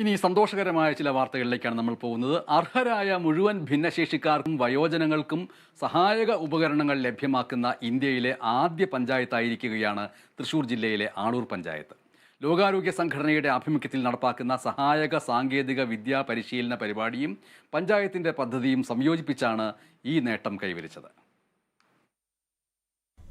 ഇനി സന്തോഷകരമായ ചില വാർത്തകളിലേക്കാണ് നമ്മൾ പോകുന്നത്. അർഹരായ മുഴുവൻ ഭിന്നശേഷിക്കാർക്കും വയോജനങ്ങൾക്കും സഹായക ഉപകരണങ്ങൾ ലഭ്യമാക്കുന്ന ഇന്ത്യയിലെ ആദ്യ പഞ്ചായത്തായിരിക്കുകയാണ് തൃശൂർ ജില്ലയിലെ ആളൂർ പഞ്ചായത്ത്. ലോകാരോഗ്യ സംഘടനയുടെ ആഭിമുഖ്യത്തിൽ നടപ്പാക്കുന്ന സഹായക സാങ്കേതിക വിദ്യാ പരിശീലന പരിപാടിയും പഞ്ചായത്തിന്റെ പദ്ധതിയും സംയോജിപ്പിച്ചാണ് ഈ നേട്ടം കൈവരിച്ചത്.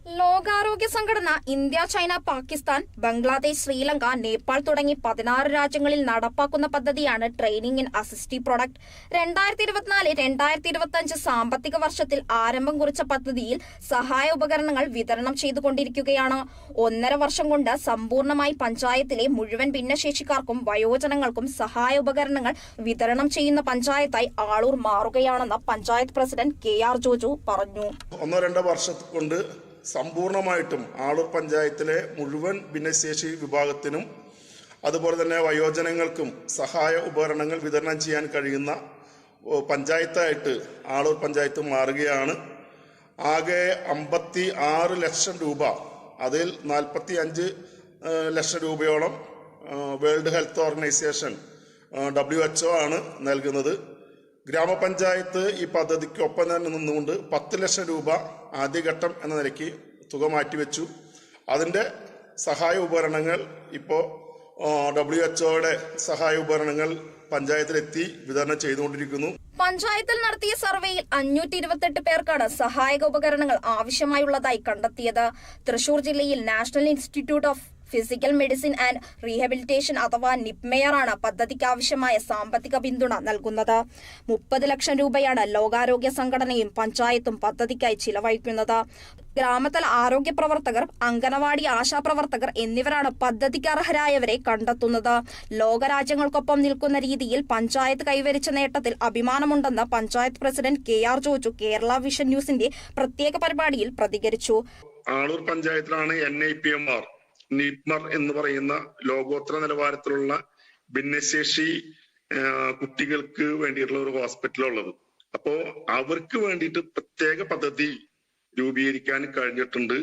ലോകാരോഗ്യ സംഘടന ഇന്ത്യ ചൈന പാകിസ്ഥാൻ ബംഗ്ലാദേശ് ശ്രീലങ്ക നേപ്പാൾ തുടങ്ങി പതിനാറ് രാജ്യങ്ങളിൽ നടപ്പാക്കുന്ന പദ്ധതിയാണ് ട്രെയിനിങ് ഇൻ അസിസ്റ്റീവ് പ്രൊഡക്ട് രണ്ടായിരത്തി ഇരുപത്തിനാല് രണ്ടായിരത്തി ഇരുപത്തി അഞ്ച് സാമ്പത്തിക വർഷത്തിൽ ആരംഭം കുറിച്ച പദ്ധതിയിൽ സഹായ ഉപകരണങ്ങൾ വിതരണം ചെയ്തുകൊണ്ടിരിക്കുകയാണ്. ഒന്നര വർഷം കൊണ്ട് സമ്പൂർണമായി പഞ്ചായത്തിലെ മുഴുവൻ ഭിന്നശേഷിക്കാർക്കും വയോജനങ്ങൾക്കും സഹായ ഉപകരണങ്ങൾ വിതരണം ചെയ്യുന്ന പഞ്ചായത്തായി Aloor മാറുകയാണെന്ന് panchayat president K R Joju പറഞ്ഞു. ഒന്നോ രണ്ടോ വർഷം കൊണ്ട് സമ്പൂർണമായിട്ടും ആളൂർ പഞ്ചായത്തിലെ മുഴുവൻ ഭിന്നശേഷി വിഭാഗത്തിനും അതുപോലെ തന്നെ വയോജനങ്ങൾക്കും സഹായ ഉപകരണങ്ങൾ വിതരണം ചെയ്യാൻ കഴിയുന്ന പഞ്ചായത്തായിട്ട് ആളൂർ പഞ്ചായത്ത് മാറുകയാണ്. ആകെ അമ്പത്തി ആറ് ലക്ഷം രൂപ അതിൽ നാൽപ്പത്തി അഞ്ച് ലക്ഷം രൂപയോളം world health organisation W H ആണ് നൽകുന്നത്. ഗ്രാമപഞ്ചായത്ത് ഈ പദ്ധതിക്ക് ഒപ്പം തന്നെ നിന്നുകൊണ്ട് പത്ത് ലക്ഷം രൂപ ആദ്യഘട്ടം എന്ന നിലയ്ക്ക് തുക മാറ്റിവെച്ചു. അതിന്റെ സഹായ ഉപകരണങ്ങൾ ഇപ്പോൾ ഡബ്ല്യു എച്ച്ഒയുടെ സഹായ ഉപകരണങ്ങൾ പഞ്ചായത്തിലെത്തി വിതരണം ചെയ്തുകൊണ്ടിരിക്കുന്നു. പഞ്ചായത്തിൽ നടത്തിയ സർവേയിൽ അഞ്ഞൂറ്റി ഇരുപത്തെട്ട് പേർക്കാണ് സഹായക ഉപകരണങ്ങൾ ആവശ്യമായുള്ളതായി കണ്ടെത്തിയത്. തൃശൂർ ജില്ലയിൽ national institute of physical medicine and rehabilitation അഥവാ നിപ്മെയറാണ് പദ്ധതിക്ക് ആവശ്യമായ സാമ്പത്തിക പിന്തുണ നൽകുന്നത്. മുപ്പത് ലക്ഷം രൂപയാണ് ലോകാരോഗ്യ സംഘടനയും പഞ്ചായത്തും പദ്ധതിക്കായി ചിലവഴിക്കുന്നത്. ഗ്രാമതല ആരോഗ്യ പ്രവർത്തകർ അംഗനവാടി ആശാപ്രവർത്തകർ എന്നിവരാണ് പദ്ധതിക്ക് അർഹരായവരെ കണ്ടെത്തുന്നത്. ലോകരാജ്യങ്ങൾക്കൊപ്പം നിൽക്കുന്ന രീതിയിൽ പഞ്ചായത്ത് കൈവരിച്ച നേട്ടത്തിൽ അഭിമാനമുണ്ടെന്ന് panchayat president K R Joju Kerala vision ന്യൂസിന്റെ പ്രത്യേക പരിപാടിയിൽ പ്രതികരിച്ചു. Aloor പഞ്ചായത്തിലാണ് N I P M R NIPMR എന്ന് പറയുന്ന ലോകോത്തര നിലവാരത്തിലുള്ള ഭിന്നശേഷി കുട്ടികൾക്ക് വേണ്ടിയിട്ടുള്ള ഒരു ഹോസ്പിറ്റൽ ഉള്ളത് അപ്പോ അവർക്ക് വേണ്ടിയിട്ട് പ്രത്യേക പദ്ധതി രൂപീകരിക്കാൻ കഴിഞ്ഞിട്ടുണ്ട്.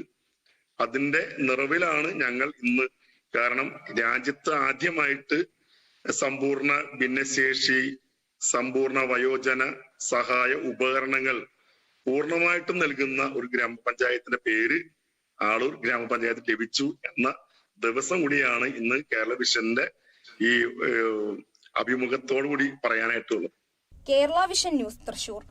അതിന്റെ നിറവിലാണ് ഞങ്ങൾ ഇന്ന് കാരണം രാജ്യത്ത് ആദ്യമായിട്ട് സമ്പൂർണ ഭിന്നശേഷി സമ്പൂർണ വയോജന സഹായ ഉപകരണങ്ങൾ പൂർണമായിട്ടും നൽകുന്ന ഒരു ഗ്രാമപഞ്ചായത്തിന്റെ പേര് ആളൂർ ഗ്രാമപഞ്ചായത്ത് ലഭിച്ചു എന്ന ദിവസം കൂടിയാണ് ഇന്ന് കേരള വിഷന്റെ ഈ അഭിമുഖത്തോടു കൂടി പറയാനായിട്ടുള്ളത്. Kerala vision news Thrissur.